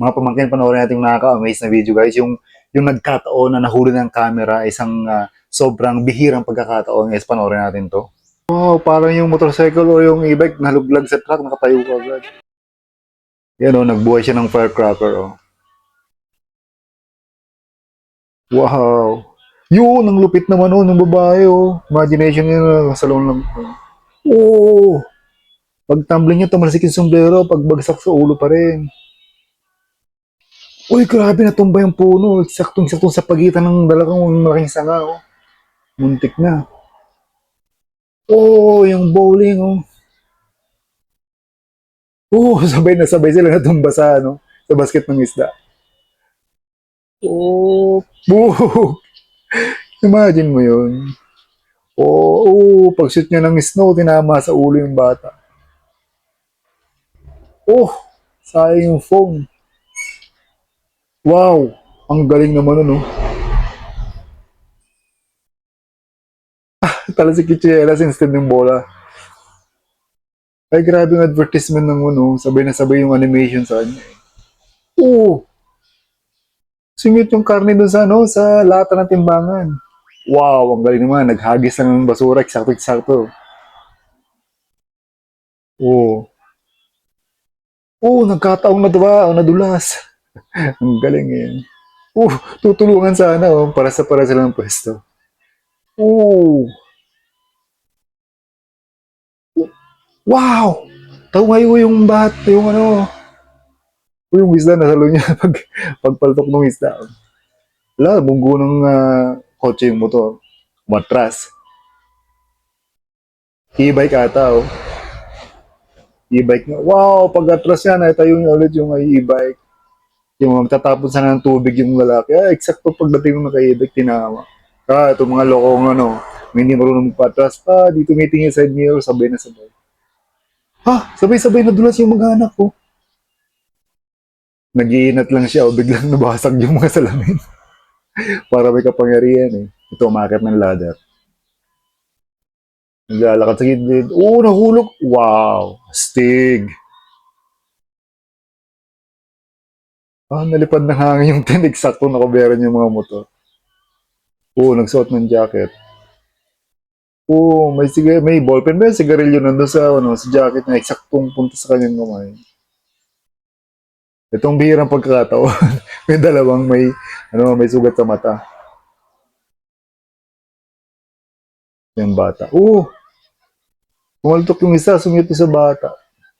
mga pamangkin panoorin natin yung nakaka-amaze na video guys. Yung, yung nagkataon na nahuli ng camera, isang ah, sobrang bihirang pagkakataon guys, panoorin natin to. Wow, parang yung motorcycle o yung e-bike naluglag sa truck, nakatayo ka agad. Yan o, nagbuhay siya ng firecracker o. Wow. Yun, ang lupit naman o ng babae o. Imagination niya sa loob ng... Oo. Pag tumbling niya, tumalsik yung sombrero. Pag bagsak sa ulo pa rin. Uy, grabe natumba yung puno. Saktong-saktong sa pagitan ng dalawang malaking sanga o. Muntik na. Oo, yung bowling oh. Oo, sabay na sabay sila natumba sa ano, sa basket ng isda. Oo, boo! Imagine mo yun. Oo, pag shoot niya ng snow, tinama sa ulo yung bata. Oh, sayang yung phone. Wow, ang galing naman oh. Tala si Kichielas instead ng bola. Ay, grabe yung advertisement ng ano. Sabay na sabay yung animation sa kanya. Oo. Singit yung karne doon sa ano, sa lata ng timbangan. Wow, ang galing naman. Naghagis lang ng basura. Eksakto-eksakto. Oo. Oo, nagkataong nadwa o nadulas. ang galing eh. Oo, tutulungan sana oh, para sa para sila ng pwesto. Oo. Wow! Tungayo yung bat, yung ano, yung isda nasalo niya pag pagpaltok ng isda. Wala, bunggo ng ah, kotse yung motor. Matras. E-bike ata, oh. E-bike nga. Wow, pag atras yan, ay tayo niya ulit yung e-bike. Yung magtatapon sana ng tubig yung lalaki. Ah, eksakto pagdating ng naka-e-bike, tinama. Ah, itong mga lokong ano, may hindi marunong magpatras. Ah, dito may tingin side mirror, sabay na sabay. Ha? Sabay-sabay nadulas yung mga anak ko. Nag-iinat lang siya o biglang nabasag yung mga salamin. Para may kapangyarihan eh. Ito, umakit ng ladder. Naglalakad sa gilid. Oo, nahulog. Wow. Stig. Ah, nalipad ng hangin yung tent. Eksakto nakaberan yung mga motor. Oo, nagsuot ng jacket. Oo, may sige, may ballpen ba? Sigarilyo nandun sa ano, sa jacket na eksaktong punta sa kanyang kamay. Itong bihirang pagkakataon. may dalawang may ano, may sugat sa mata. Yung bata. Oo. Pumaltok yung isa, sumito sa bata.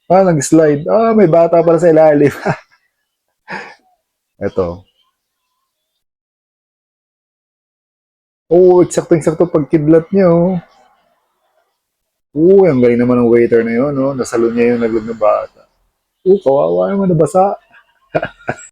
Ah, nag-slide. Ah, may bata para sa ilalim. Ito. Oo, eksakto-eksakto pagkidlat niya, oh. Oo, ang galing naman ng waiter na yun, no? Nasalo niya yung naglag na bata. Oo, kawawa naman, nabasa.